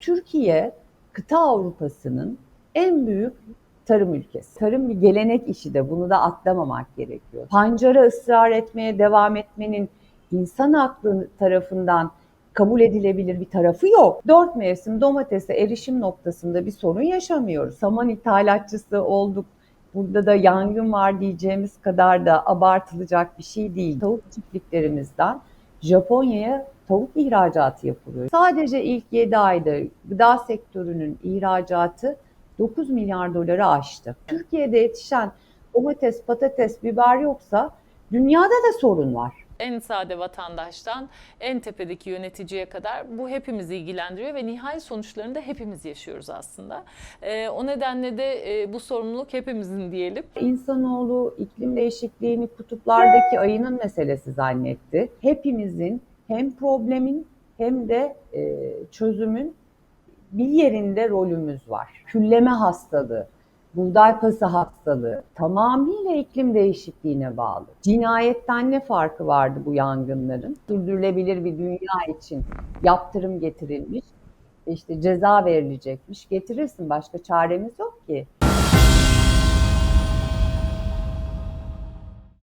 Türkiye kıta Avrupa'sının en büyük tarım ülkesi. Tarım bir gelenek işi de bunu da atlamamak gerekiyor. Pancara ısrar etmeye devam etmenin insan aklı tarafından kabul edilebilir bir tarafı yok. Dört mevsim domatese erişim noktasında bir sorun yaşamıyoruz. Saman ithalatçısı olduk. Burada da yangın var diyeceğimiz kadar da abartılacak bir şey değil. Tavuk çiftliklerimizden Japonya'ya tavuk ihracatı yapılıyor. Sadece ilk 7 ayda gıda sektörünün ihracatı 9 milyar doları aştı. Türkiye'de yetişen domates, patates, biber yoksa dünyada da sorun var. En sade vatandaştan en tepedeki yöneticiye kadar bu hepimizi ilgilendiriyor ve nihai sonuçlarını da hepimiz yaşıyoruz aslında. Ee, o nedenle de e, bu sorumluluk hepimizin diyelim. İnsanoğlu iklim değişikliğini kutuplardaki ayının meselesi zannetti. Hepimizin hem problemin hem de e, çözümün bir yerinde rolümüz var. Külleme hastalığı, buğday pası hastalığı tamamıyla iklim değişikliğine bağlı. Cinayetten ne farkı vardı bu yangınların? Sürdürülebilir bir dünya için yaptırım getirilmiş, işte ceza verilecekmiş. Getirirsin başka çaremiz yok ki.